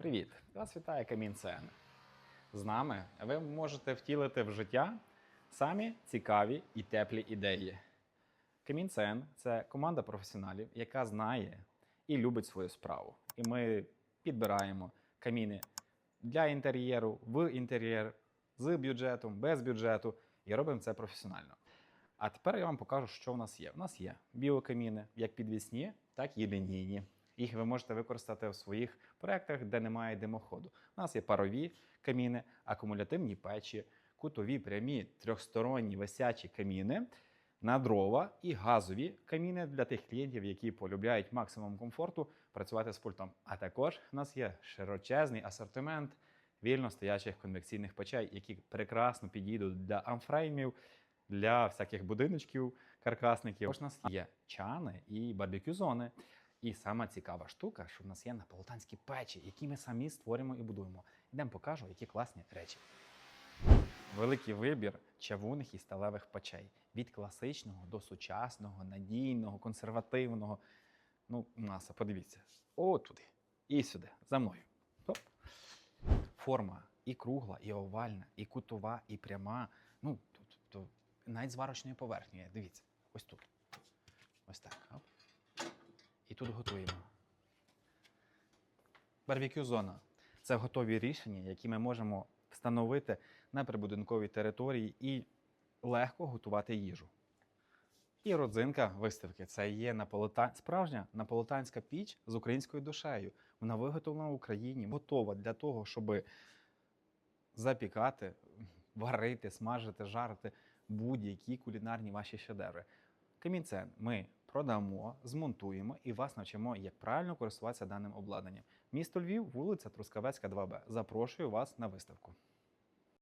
Привіт! Вас вітає Камін Цен. З нами ви можете втілити в життя самі цікаві і теплі ідеї. Камін Цен це команда професіоналів, яка знає і любить свою справу. І ми підбираємо каміни для інтер'єру, в інтер'єр, з бюджетом, без бюджету, і робимо це професіонально. А тепер я вам покажу, що в нас є. У нас є біокаміни, як підвісні, так і лінійні. Їх ви можете використати в своїх проєктах, де немає димоходу. У нас є парові каміни, акумулятивні печі, кутові прямі трьохсторонні висячі каміни на дрова і газові каміни для тих клієнтів, які полюбляють максимум комфорту працювати з пультом. А також у нас є широчезний асортимент вільно стоячих конвекційних печей, які прекрасно підійдуть для амфреймів, для всяких будиночків, каркасників. Також у нас є чани і барбекю зони. І сама цікава штука, що в нас є наполтанські печі, які ми самі створюємо і будуємо. Йдемо покажу, які класні речі. Великий вибір чавунних і сталевих печей від класичного до сучасного, надійного, консервативного. Ну, маса, подивіться. О, туди. І сюди, за мною. Хоп. Форма і кругла, і овальна, і кутова, і пряма. Ну, тут, тут навіть з варочною поверхнею. Дивіться, ось тут. Ось так. Оп. І тут готуємо. Барбекю зона це готові рішення, які ми можемо встановити на прибудинковій території і легко готувати їжу. І родзинка виставки це є наполита... справжня наполитанська піч з українською душею. Вона виготовлена в Україні, готова для того, щоб запікати, варити, смажити, жарити будь-які кулінарні ваші шедеври. Камінцен ми продамо, змонтуємо і вас навчимо, як правильно користуватися даним обладнанням. Місто Львів, вулиця Трускавецька, 2Б. Запрошую вас на виставку.